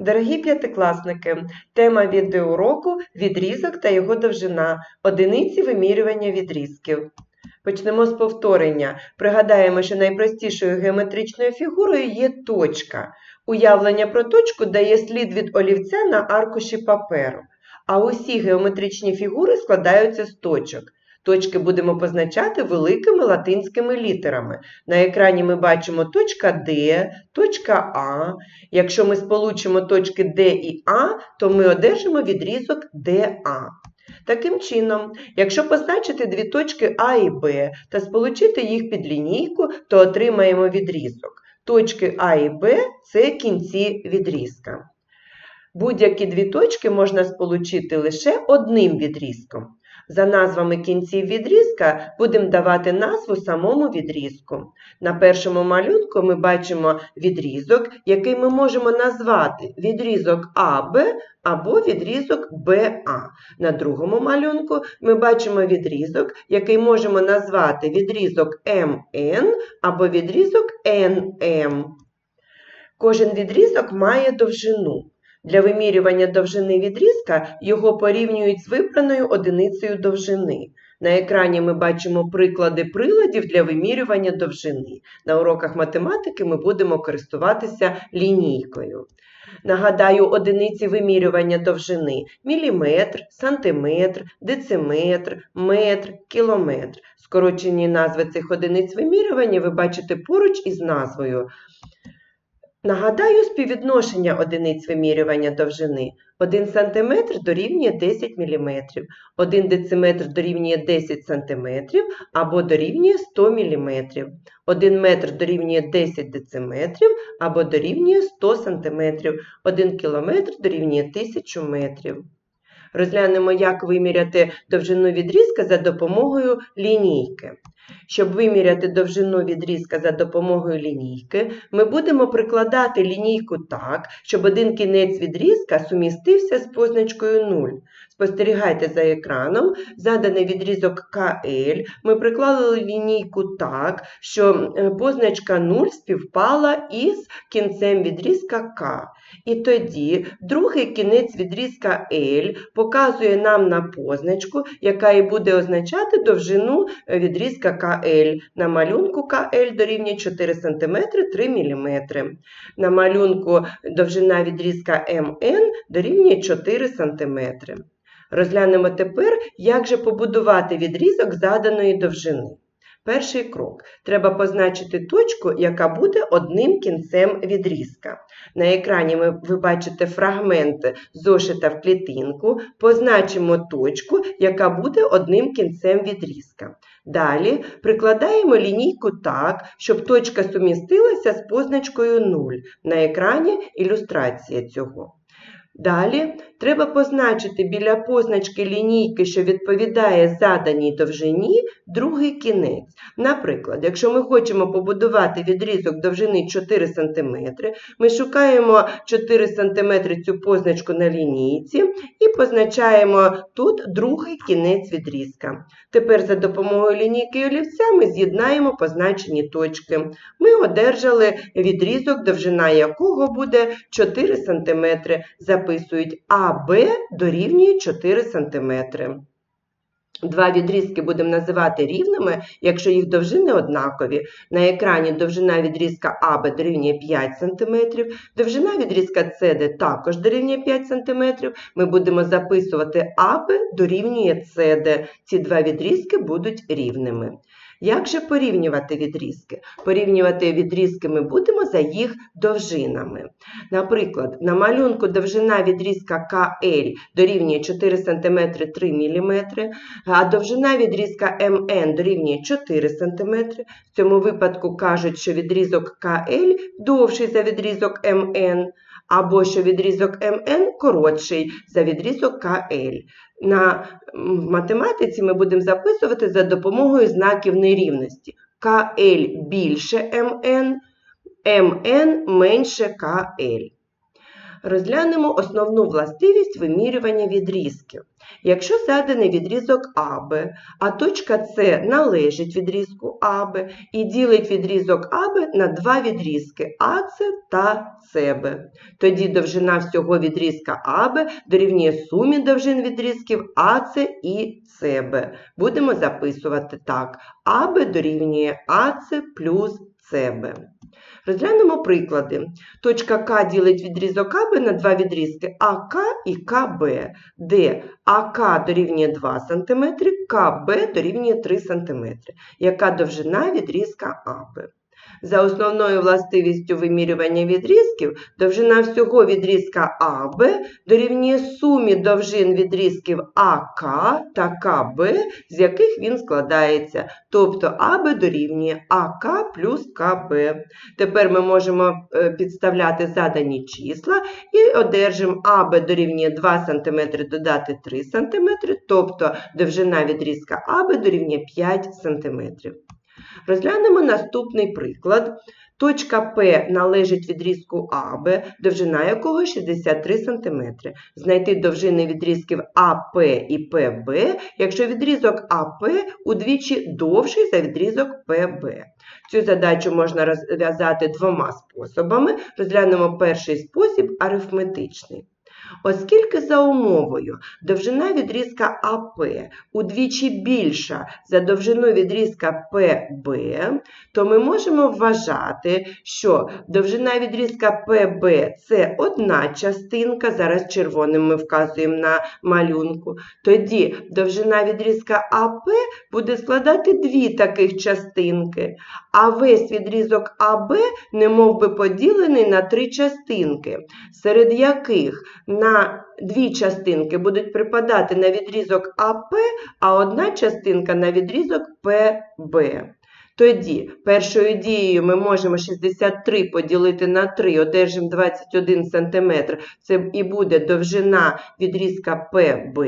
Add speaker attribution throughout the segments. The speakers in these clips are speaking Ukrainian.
Speaker 1: Дорогі п'ятикласники, тема відеоуроку відрізок та його довжина, одиниці вимірювання відрізків. Почнемо з повторення. Пригадаємо, що найпростішою геометричною фігурою є точка. Уявлення про точку дає слід від олівця на аркуші паперу. А усі геометричні фігури складаються з точок. Точки будемо позначати великими латинськими літерами. На екрані ми бачимо точка D, точка А. Якщо ми сполучимо точки D і А, то ми одержимо відрізок DA. Таким чином, якщо позначити дві точки А і Б та сполучити їх під лінійку, то отримаємо відрізок. Точки А і Б це кінці відрізка. Будь-які дві точки можна сполучити лише одним відрізком. За назвами кінців відрізка будемо давати назву самому відрізку. На першому малюнку ми бачимо відрізок, який ми можемо назвати відрізок АБ або відрізок БА. На другому малюнку ми бачимо відрізок, який можемо назвати відрізок МН або відрізок НМ. Кожен відрізок має довжину. Для вимірювання довжини відрізка його порівнюють з вибраною одиницею довжини. На екрані ми бачимо приклади приладів для вимірювання довжини. На уроках математики ми будемо користуватися лінійкою. Нагадаю, одиниці вимірювання довжини міліметр, сантиметр, дециметр, метр, кілометр. Скорочені назви цих одиниць вимірювання ви бачите поруч із назвою. Нагадаю співвідношення одиниць вимірювання довжини. 1 см дорівнює 10 мм, 1 дециметр дорівнює 10 см або дорівнює 100 мм, 1 метр дорівнює 10 дециметрів або дорівнює 100 см, 1 км дорівнює 1000 метрів. Розглянемо, як виміряти довжину відрізка за допомогою лінійки. Щоб виміряти довжину відрізка за допомогою лінійки, ми будемо прикладати лінійку так, щоб один кінець відрізка сумістився з позначкою 0. Спостерігайте за екраном, заданий відрізок КЛ, ми приклали лінійку так, що е, позначка 0 співпала із кінцем відрізка К. І тоді другий кінець відрізка L показує нам на позначку, яка і буде означати довжину е, відрізка КЛ. На малюнку КЛ дорівнює 4 см 3 мм. На малюнку довжина відрізка МН дорівнює 4 см. Розглянемо тепер, як же побудувати відрізок заданої довжини. Перший крок. Треба позначити точку, яка буде одним кінцем відрізка. На екрані ви бачите фрагмент зошита в клітинку. Позначимо точку, яка буде одним кінцем відрізка. Далі прикладаємо лінійку так, щоб точка сумістилася з позначкою 0. На екрані ілюстрація цього. Далі треба позначити біля позначки лінійки, що відповідає заданій довжині, другий кінець. Наприклад, якщо ми хочемо побудувати відрізок довжини 4 см, ми шукаємо 4 см цю позначку на лінійці і позначаємо тут другий кінець відрізка. Тепер за допомогою лінійки і олівця ми з'єднаємо позначені точки. Ми одержали відрізок, довжина якого буде 4 см. Записують АБ дорівнює 4 см. Два відрізки будемо називати рівними, якщо їх довжини однакові. На екрані довжина відрізка АБ дорівнює 5 см, довжина відрізка СД також дорівнює 5 см. Ми будемо записувати АБ дорівнює СД. Ці два відрізки будуть рівними. Як же порівнювати відрізки? Порівнювати відрізки ми будемо за їх довжинами. Наприклад, на малюнку довжина відрізка КЛ дорівнює 4 см 3 мм, а довжина відрізка МН дорівнює 4 см. В цьому випадку кажуть, що відрізок КЛ довший за відрізок МН, або що відрізок МН коротший за відрізок КЛ. На математиці ми будемо записувати за допомогою знаків нерівності. КЛ більше МН, МН менше КЛ. Розглянемо основну властивість вимірювання відрізків. Якщо заданий відрізок АБ, а точка С належить відрізку АБ і ділить відрізок АБ на два відрізки АЦ та СБ, тоді довжина всього відрізка АБ дорівнює сумі довжин відрізків АЦ і СБ. Будемо записувати так. АБ дорівнює АЦ плюс СБ. Розглянемо приклади. Точка К ділить відрізок АБ на два відрізки АК і КБ, де АК дорівнює 2 см, КБ дорівнює 3 см. Яка довжина відрізка АБ? За основною властивістю вимірювання відрізків, довжина всього відрізка АБ дорівнює сумі довжин відрізків АК та КБ, з яких він складається, тобто АБ дорівнює АК плюс КБ. Тепер ми можемо е, підставляти задані числа і одержимо АБ дорівнює 2 см додати 3 см, тобто довжина відрізка АБ дорівнює 5 см. Розглянемо наступний приклад. Точка П належить відрізку АБ, довжина якого 63 см. Знайти довжини відрізків АП і ПБ, якщо відрізок АП удвічі довший за відрізок ПБ. Цю задачу можна розв'язати двома способами. Розглянемо перший спосіб арифметичний. Оскільки за умовою довжина відрізка АП удвічі більша за довжину відрізка ПБ, то ми можемо вважати, що довжина відрізка ПБ це одна частинка, зараз червоним ми вказуємо на малюнку. Тоді довжина відрізка АП буде складати дві таких частинки, а весь відрізок АБ немов би поділений на три частинки, серед яких на дві частинки будуть припадати на відрізок АП, а одна частинка на відрізок ПБ. Тоді першою дією ми можемо 63 поділити на 3, одержимо 21 см. Це і буде довжина відрізка ПБ.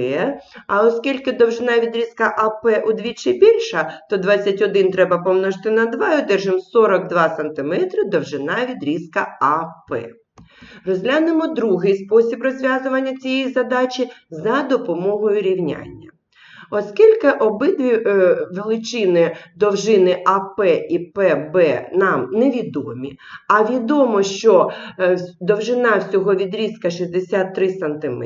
Speaker 1: А оскільки довжина відрізка АП удвічі більша, то 21 треба помножити на 2 і одержимо 42 см довжина відрізка АП. Розглянемо другий спосіб розв'язування цієї задачі за допомогою рівняння. Оскільки обидві е, величини довжини АП і ПБ нам невідомі, а відомо, що е, довжина всього відрізка 63 см,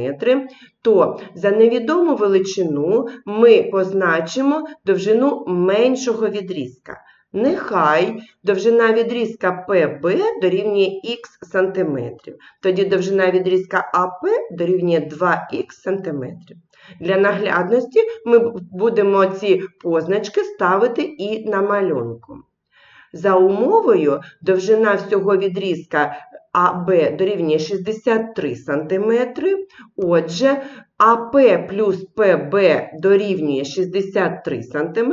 Speaker 1: то за невідому величину ми позначимо довжину меншого відрізка. Нехай довжина відрізка ПБ дорівнює х сантиметрів. Тоді довжина відрізка АП дорівнює 2х сантиметрів. Для наглядності ми будемо ці позначки ставити і на малюнку. За умовою довжина всього відрізка АБ дорівнює 63 см. Отже, АП плюс ПБ дорівнює 63 см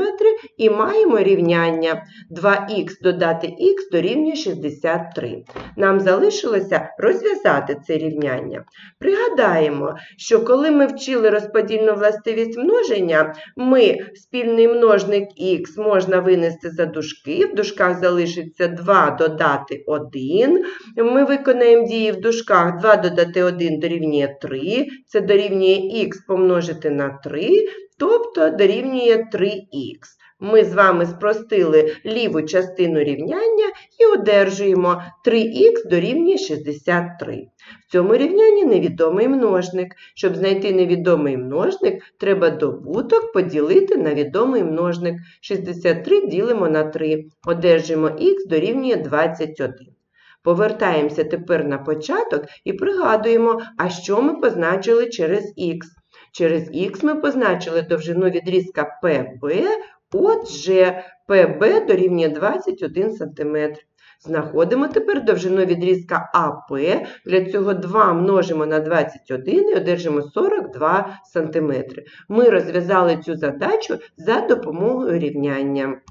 Speaker 1: і маємо рівняння 2х додати х дорівнює 63. Нам залишилося розв'язати це рівняння. Пригадаємо, що коли ми вчили розподільну властивість множення, ми спільний множник х можна винести за дужки, в дужках залишиться 2 додати 1. Ми виконаємо дії в дужках 2 додати 1 дорівнює 3, це дорівнює х помножити на 3, тобто дорівнює 3х. Ми з вами спростили ліву частину рівняння і одержуємо 3х дорівнює 63. В цьому рівнянні невідомий множник. Щоб знайти невідомий множник, треба добуток поділити на відомий множник. 63 ділимо на 3, одержуємо х дорівнює 21. Повертаємося тепер на початок і пригадуємо, а що ми позначили через х. Через х ми позначили довжину відрізка ПБ, отже, ПБ дорівнює 21 см. Знаходимо тепер довжину відрізка АП. Для цього 2 множимо на 21 і одержимо 42 см. Ми розв'язали цю задачу за допомогою рівняння.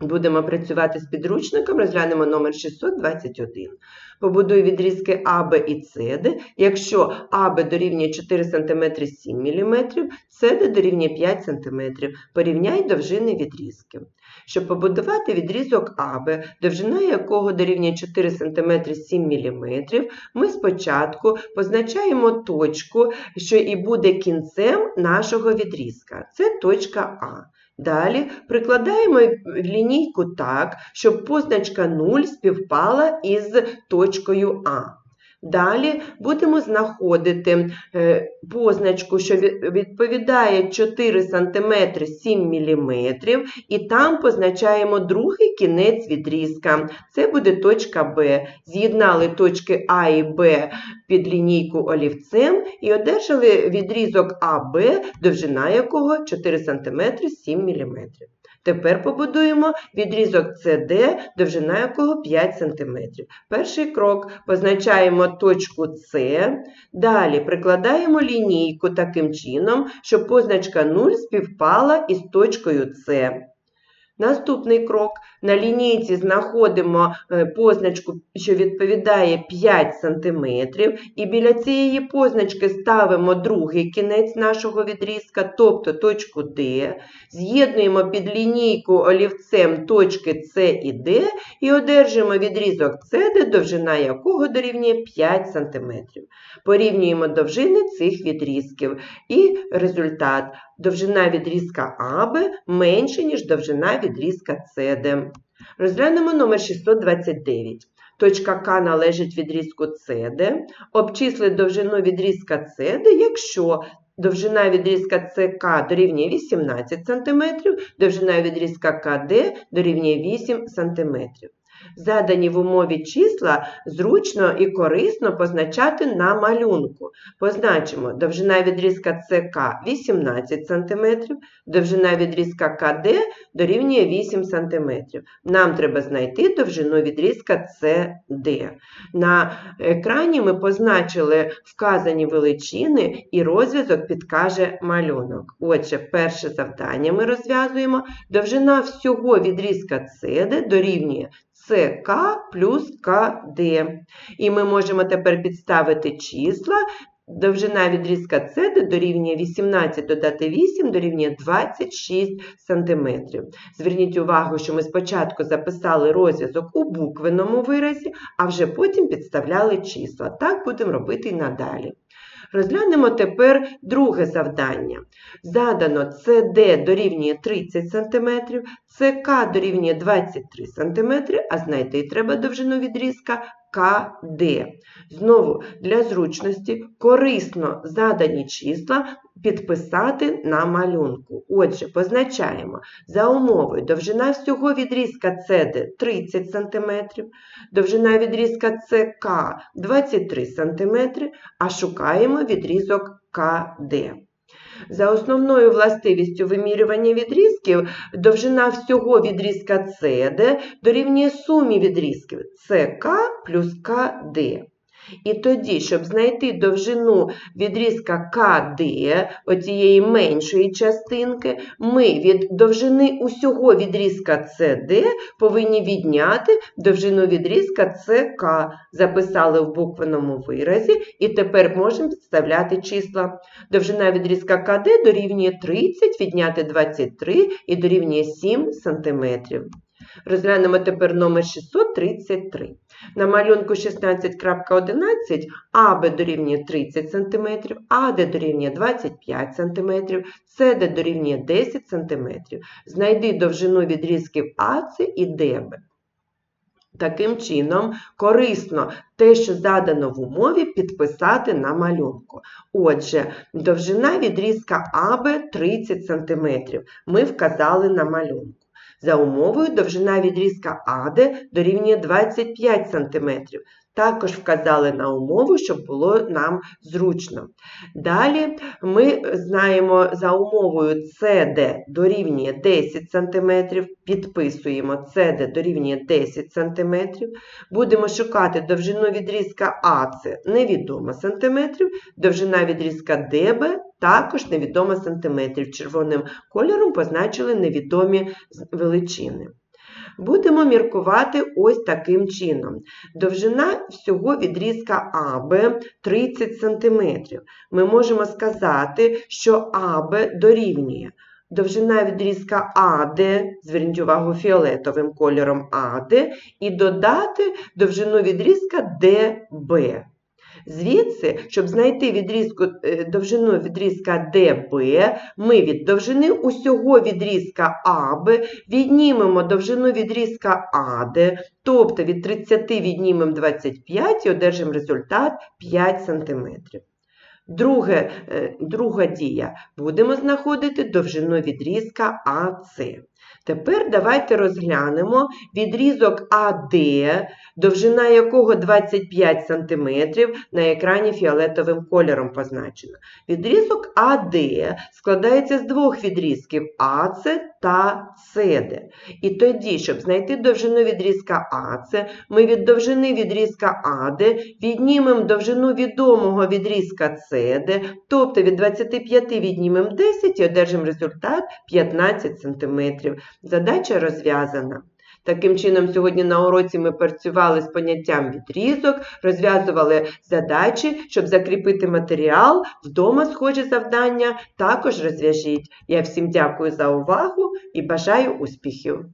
Speaker 1: Будемо працювати з підручником, розглянемо номер 621. Побудуй відрізки АБ і СД, якщо АБ дорівнює 4 см 7 мм, СД дорівнює 5 см. Порівняй довжини відрізків. Щоб побудувати відрізок АБ, довжина якого дорівнює 4 см 7 мм, ми спочатку позначаємо точку, що і буде кінцем нашого відрізка. Це точка А. Далі прикладаємо лінійку так, щоб позначка 0 співпала із точкою А. Далі будемо знаходити е, позначку, що відповідає 4 см 7 мм, і там позначаємо другий кінець відрізка. Це буде точка Б. З'єднали точки А і Б під лінійку олівцем і одержали відрізок АБ, довжина якого 4 см 7 мм. Тепер побудуємо відрізок CD, довжина якого 5 см. Перший крок позначаємо точку С, далі прикладаємо лінійку таким чином, щоб позначка 0 співпала із точкою С. Наступний крок. На лінійці знаходимо е, позначку, що відповідає 5 см, і біля цієї позначки ставимо другий кінець нашого відрізка, тобто точку D, з'єднуємо під лінійку олівцем точки С і D і одержимо відрізок CD, довжина якого дорівнює 5 см. Порівнюємо довжини цих відрізків. І результат довжина відрізка АБ менше, ніж довжина відрізка СД. Розглянемо номер 629. Точка К належить відрізку СД. Обчисли довжину відрізка СД, якщо довжина відрізка СК дорівнює 18 см, довжина відрізка КД дорівнює 8 см. Задані в умові числа зручно і корисно позначати на малюнку. Позначимо довжина відрізка СК 18 см, довжина відрізка КД дорівнює 8 см. Нам треба знайти довжину відрізка CD. На екрані ми позначили вказані величини і розв'язок підкаже малюнок. Отже, перше завдання ми розв'язуємо. Довжина всього відрізка CD дорівнює СК плюс КД. І ми можемо тепер підставити числа. Довжина відрізка CD дорівнює 18 додати 8 дорівнює 26 см. Зверніть увагу, що ми спочатку записали розв'язок у буквеному виразі, а вже потім підставляли числа. Так будемо робити і надалі. Розглянемо тепер друге завдання. Задано CD дорівнює 30 см, СК дорівнює 23 см, а знайти треба довжину відрізка КД. Знову для зручності корисно задані числа підписати на малюнку. Отже, позначаємо за умовою довжина всього відрізка CD 30 см, довжина відрізка СК 23 см, а шукаємо відрізок КД. За основною властивістю вимірювання відрізків, довжина всього відрізка CD дорівнює сумі відрізків СК плюс КД. І тоді, щоб знайти довжину відрізка КД, оцієї меншої частинки, ми від довжини усього відрізка CD повинні відняти довжину відрізка СК. Записали в буквеному виразі, і тепер можемо підставляти числа. Довжина відрізка КД дорівнює 30, відняти 23 і дорівнює 7 см. Розглянемо тепер номер 633. На малюнку 16.11 АБ дорівнює 30 см, АД дорівнює 25 см, СД дорівнює 10 см. Знайди довжину відрізків АЦ і ДБ. Таким чином, корисно те, що задано в умові, підписати на малюнку. Отже, довжина відрізка АБ 30 см. Ми вказали на малюнку. За умовою довжина відрізка АД дорівнює 25 см. Також вказали на умову, щоб було нам зручно. Далі ми знаємо за умовою CD дорівнює 10 см, підписуємо CD дорівнює 10 см. Будемо шукати довжину відрізка АЦ невідомо сантиметрів, довжина відрізка ДБ також невідомо сантиметрів. Червоним кольором позначили невідомі величини. Будемо міркувати ось таким чином. Довжина всього відрізка АБ 30 см. Ми можемо сказати, що АБ дорівнює. Довжина відрізка АД, зверніть увагу фіолетовим кольором АД, і додати довжину відрізка ДБ. Звідси, щоб знайти відрізку, е, довжину відрізка DB, ми від довжини усього відрізка АБ віднімемо довжину відрізка АД, тобто від 30 віднімемо 25 і одержимо результат 5 см. Друге, е, друга дія. Будемо знаходити довжину відрізка АС. Тепер давайте розглянемо відрізок АД, довжина якого 25 см, на екрані фіолетовим кольором позначено. Відрізок АД складається з двох відрізків АЦ та СД. І тоді, щоб знайти довжину відрізка АЦ, ми від довжини відрізка АД віднімемо довжину відомого відрізка CD, тобто від 25 віднімемо 10 і одержимо результат 15 см. Задача розв'язана. Таким чином, сьогодні на уроці ми працювали з поняттям відрізок, розв'язували задачі, щоб закріпити матеріал. Вдома схожі завдання також розв'яжіть. Я всім дякую за увагу і бажаю успіхів!